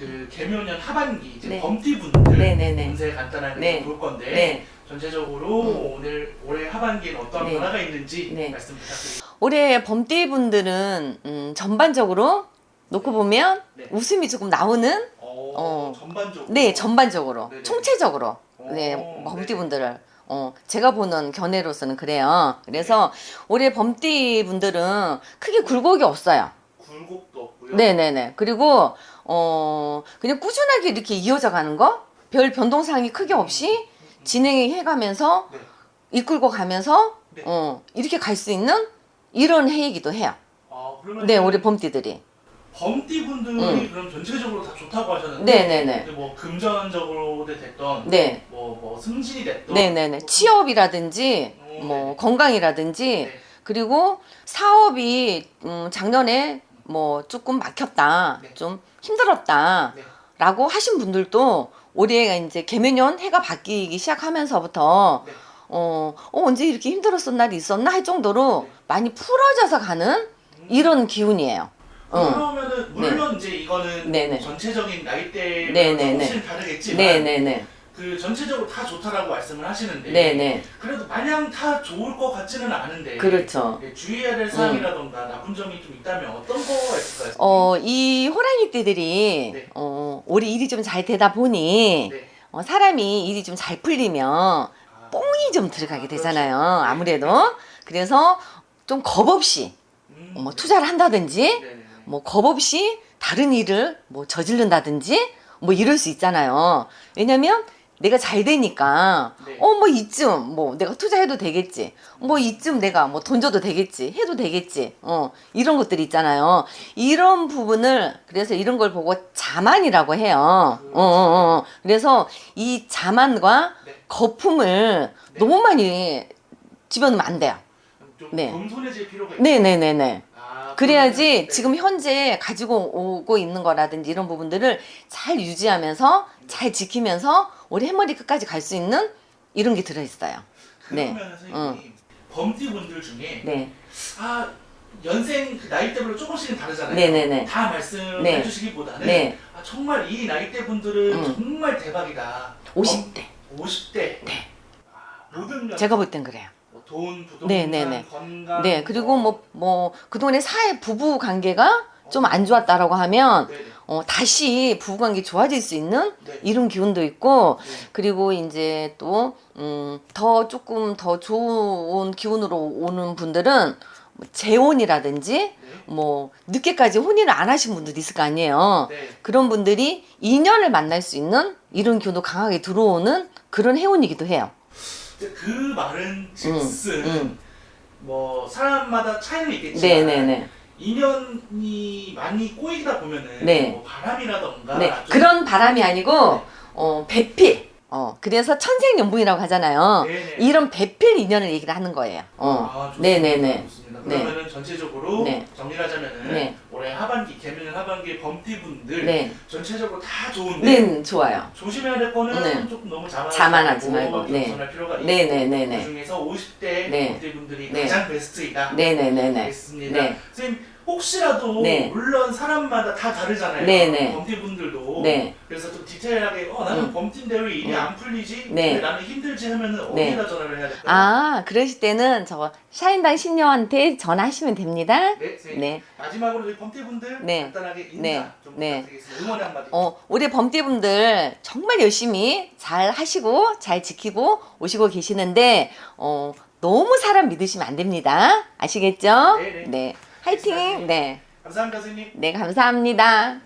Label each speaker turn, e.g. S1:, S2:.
S1: 그 개묘년 하반기 이제
S2: 네.
S1: 범띠분들
S2: 네네네.
S1: 운세 간단하게
S2: 네.
S1: 볼 건데
S2: 네.
S1: 전체적으로
S2: 음.
S1: 오늘 올해 하반기는 어떤
S2: 네.
S1: 변화가 있는지
S2: 네.
S1: 말씀 부탁드립니다.
S2: 올해 범띠 분들은 음, 전반적으로 놓고 보면
S1: 네.
S2: 웃음이 조금 나오는
S1: 어,
S2: 어.
S1: 전반적으로
S2: 네 전반적으로
S1: 네네.
S2: 총체적으로
S1: 어,
S2: 네
S1: 네네.
S2: 범띠 분들을 어, 제가 보는 견해로서는 그래요. 그래서 올해 범띠 분들은 크게 굴곡이 없어요.
S1: 굴곡도 없고요.
S2: 네네네. 그리고 어 그냥 꾸준하게 이렇게 이어져 가는 거, 별 변동사항이 크게 없이 진행해 가면서
S1: 네.
S2: 이끌고 가면서
S1: 네.
S2: 어 이렇게 갈 수 있는 이런 해이기도 해요.
S1: 아, 그러면
S2: 네, 우리 범띠들이.
S1: 범띠 분들이
S2: 음.
S1: 그럼 전체적으로 다 좋다고 하셨는데
S2: 네네네.
S1: 근데 뭐 금전적으로 됐던
S2: 네,
S1: 뭐, 뭐 승진이 됐던
S2: 네네네. 취업이라든지
S1: 어,
S2: 뭐
S1: 네네.
S2: 건강이라든지
S1: 네.
S2: 그리고 사업이 음, 작년에 뭐 조금 막혔다,
S1: 네.
S2: 좀 힘들었다.
S1: 네.
S2: 라고 하신 분들도 올해가 이제 개면년 해가 바뀌기 시작하면서부터
S1: 네.
S2: 어, 어 언제 이렇게 힘들었던 날이 있었나 할 정도로
S1: 네.
S2: 많이 풀어져서 가는
S1: 음.
S2: 이런 기운이에요. 어.
S1: 그러면은 물론 이제 이거는
S2: 네네.
S1: 전체적인 나이대로
S2: 네네네.
S1: 조금씩 다르겠지만
S2: 네네네.
S1: 그 전체적으로 다 좋다라고 말씀을 하시는데
S2: 네 네.
S1: 그래도 마냥 다 좋을 것 같지는 않은데
S2: 그렇죠.
S1: 네, 주의해야 될 사항이라던가 나쁜 점이 좀 있다면 어떤 거가 있을까요?
S2: 어, 이 호랑이 띠들이
S1: 네.
S2: 어, 올해 일이 좀 잘 되다 보니
S1: 네.
S2: 어, 사람이 일이 좀 잘 풀리면
S1: 아,
S2: 뽕이 좀 들어가게
S1: 그렇죠.
S2: 되잖아요.
S1: 네.
S2: 아무래도. 그래서 좀 겁 없이
S1: 음.
S2: 뭐 투자를 한다든지
S1: 네네네.
S2: 뭐 겁 없이 다른 일을 뭐 저지른다든지 뭐 이럴 수 있잖아요. 왜냐면 내가 잘 되니까
S1: 네.
S2: 어뭐 이쯤 뭐 내가 투자해도 되겠지. 뭐 이쯤 내가 뭐돈 줘도 되겠지. 해도 되겠지. 어 이런 것들이 있잖아요. 이런 부분을 그래서 이런 걸 보고 자만이라고 해요. 어, 어, 어. 그래서 이 자만과
S1: 네.
S2: 거품을
S1: 네.
S2: 너무 많이 집어넣으면 안 돼요.
S1: 좀
S2: 네.
S1: 겸손해질 필요가 있
S2: 네네네네.
S1: 아,
S2: 그래야지
S1: 그러면- 네.
S2: 지금 현재 가지고 오고 있는 거라든지 이런 부분들을 잘 유지하면서 잘 지키면서 우리 해머리 끝까지 갈 수 있는 이런 게 들어있어요. 네.
S1: 그러면 선생님 범띠분들 중에
S2: 네.
S1: 아 연생 그 나이대별로 조금씩은 다르잖아요.
S2: 네네네.
S1: 다 말씀해
S2: 네.
S1: 주시기보다는
S2: 네.
S1: 아, 정말 이 나이대 분들은
S2: 음.
S1: 정말 대박이다.
S2: 50대.
S1: 50대.
S2: 네.
S1: 아, 모든 면
S2: 제가 볼 땐 그래요.
S1: 뭐 돈, 부동산,
S2: 네, 네, 네.
S1: 건강.
S2: 네. 그리고 뭐, 뭐, 그동안에 사회 부부 관계가 좀 안 좋았다라고 하면,
S1: 네, 네.
S2: 어, 다시 부부 관계 좋아질 수 있는
S1: 네.
S2: 이런 기운도 있고,
S1: 네.
S2: 그리고 이제 또, 음, 더 조금 더 좋은 기운으로 오는 분들은 뭐 재혼이라든지,
S1: 네.
S2: 뭐, 늦게까지 혼인을 안 하신 분들도 있을 거 아니에요.
S1: 네.
S2: 그런 분들이 인연을 만날 수 있는 이런 기운도 강하게 들어오는 그런 해운이기도 해요.
S1: 이제 그 말은 즉슨
S2: 음.
S1: 뭐 사람마다 차이는 있겠지만
S2: 네네네.
S1: 인연이 많이 꼬이다 보면은
S2: 네.
S1: 뭐 바람이라던가
S2: 네.
S1: 좀-
S2: 그런 바람이 아니고,
S1: 네.
S2: 어, 배필. 어, 그래서 천생연분이라고 하잖아요.
S1: 네네.
S2: 이런 배필 인연을 얘기를 하는 거예요. 어.
S1: 아, 좋습니다.
S2: 네네네.
S1: 좋습니다.
S2: 네.
S1: 그러면은 전체적으로
S2: 네.
S1: 정리를 하자면은
S2: 네.
S1: 올해 하반기 개미년 하반기 범띠분들
S2: 네.
S1: 전체적으로 다 좋은데
S2: 네, 좋아요.
S1: 조심해야 될 거는
S2: 네.
S1: 조금 너무 자만하지,
S2: 자만하지 말고, 네.
S1: 겸손할 필요가 있고
S2: 네네네네.
S1: 그 중에서 50대
S2: 네.
S1: 범띠분들이
S2: 네.
S1: 가장 베스트이다.
S2: 네네네네.
S1: 알겠습니다.
S2: 네.
S1: 선생님 혹시라도
S2: 네.
S1: 물론 사람마다 다 다르잖아요.
S2: 네 네.
S1: 범띠분들도
S2: 네.
S1: 그래서 좀 디테일하게 어 나는
S2: 음.
S1: 왜 일이
S2: 음.
S1: 안 풀리지?
S2: 네.
S1: 근데 나는 힘들지 하면은
S2: 네.
S1: 어디다 전화를 해야 될까요?
S2: 아, 그러실 때는 저 샤인당 신녀한테 전화하시면 됩니다.
S1: 네, 선생님.
S2: 네.
S1: 마지막으로 저희 범띠분들
S2: 네.
S1: 간단하게 인사
S2: 네.
S1: 좀
S2: 네.
S1: 부탁드리겠습니다. 응원의 한마디.
S2: 어, 우리 범띠분들 정말 열심히 잘 하시고 잘 지키고 오시고 계시는데 어, 너무 사람 믿으시면 안 됩니다. 아시겠죠?
S1: 네 네.
S2: 네. 화이팅! 네.
S1: 감사합니다, 선생님.
S2: 네, 감사합니다.